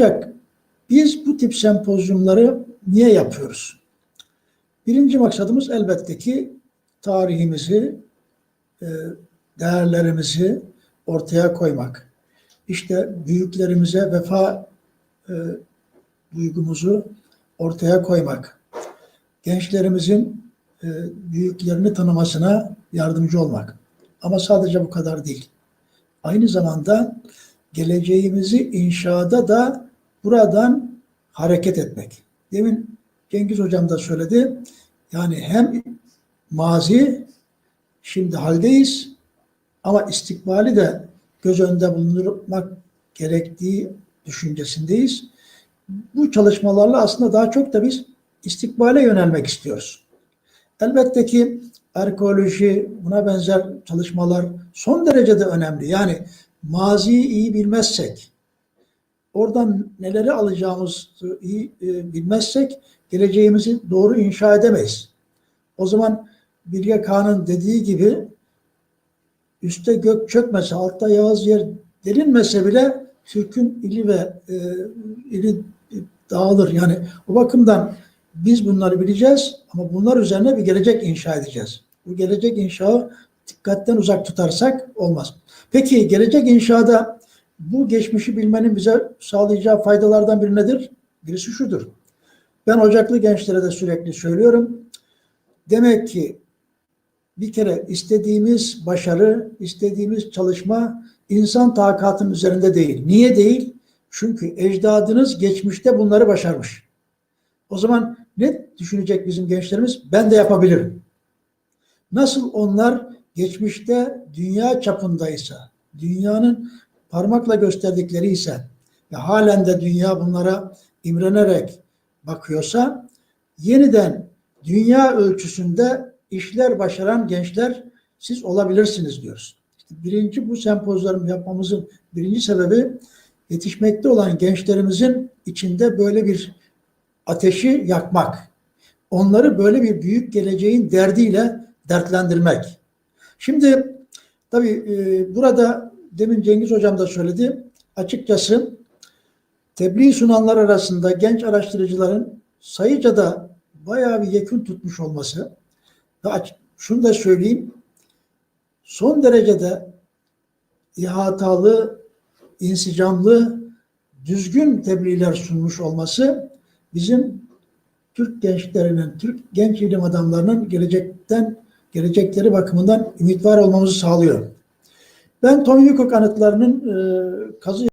Ancak biz bu tip sempozyumları niye yapıyoruz? Birinci maksadımız elbette ki tarihimizi, e, değerlerimizi ortaya koymak. İşte büyüklerimize vefa e, duygumuzu ortaya koymak. Gençlerimizin e, büyüklerini tanımasına yardımcı olmak. Ama sadece bu kadar değil. Aynı zamanda geleceğimizi inşada da buradan hareket etmek. Demin Cengiz Hocam da söyledi. Yani hem mazi, şimdi haldeyiz ama istikbali de göz önünde bulundurmak gerektiği düşüncesindeyiz. Bu çalışmalarla aslında daha çok da biz istikbale yönelmek istiyoruz. Elbette ki arkeoloji, buna benzer çalışmalar son derece de önemli. Yani maziyi iyi bilmezsek, oradan neleri alacağımızı iyi e, bilmezsek geleceğimizi doğru inşa edemeyiz. O zaman Bilge Kağan'ın dediği gibi üstte gök çökmese, altta yağız yer delinmese bile Türk'ün ili ve e, ili dağılır. Yani o bakımdan biz bunları bileceğiz ama bunlar üzerine bir gelecek inşa edeceğiz. Bu gelecek inşaı dikkatten uzak tutarsak olmaz. Peki gelecek inşada bu geçmişi bilmenin bize sağlayacağı faydalardan biri nedir? Birisi şudur. Ben Ocaklı gençlere de sürekli söylüyorum. Demek ki bir kere istediğimiz başarı, istediğimiz çalışma insan takatının üzerinde değil. Niye değil? Çünkü ecdadınız geçmişte bunları başarmış. O zaman ne düşünecek bizim gençlerimiz? Ben de yapabilirim. Nasıl onlar geçmişte dünya çapındaysa, dünyanın parmakla gösterdikleri ise ve halen de dünya bunlara imrenerek bakıyorsa yeniden dünya ölçüsünde işler başaran gençler siz olabilirsiniz diyoruz. İşte birinci bu sempozlarını yapmamızın birinci sebebi yetişmekte olan gençlerimizin içinde böyle bir ateşi yakmak. Onları böyle bir büyük geleceğin derdiyle dertlendirmek. Şimdi tabii e, burada demin Cengiz Hocam da söyledi. Açıkçası tebliğ sunanlar arasında genç araştırıcıların sayıca da bayağı bir yekün tutmuş olması ve şunu da söyleyeyim son derecede ihatalı, insicamlı, düzgün tebliğler sunmuş olması bizim Türk gençlerinin, Türk genç ilim adamlarının gelecekten gelecekleri bakımından ümit var olmamızı sağlıyor. Ben Tom Yukuk anıtlarının e, kazı